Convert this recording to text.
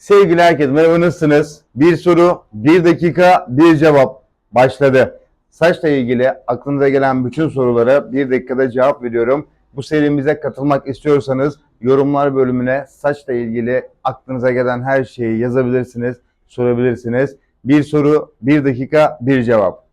Sevgili herkes merhaba nasılsınız? Bir soru, bir dakika, bir cevap başladı. Saçla ilgili aklınıza gelen bütün sorulara bir dakikada cevap veriyorum. Bu serimize katılmak istiyorsanız yorumlar bölümüne saçla ilgili aklınıza gelen her şeyi yazabilirsiniz, sorabilirsiniz. Bir soru, bir dakika, bir cevap.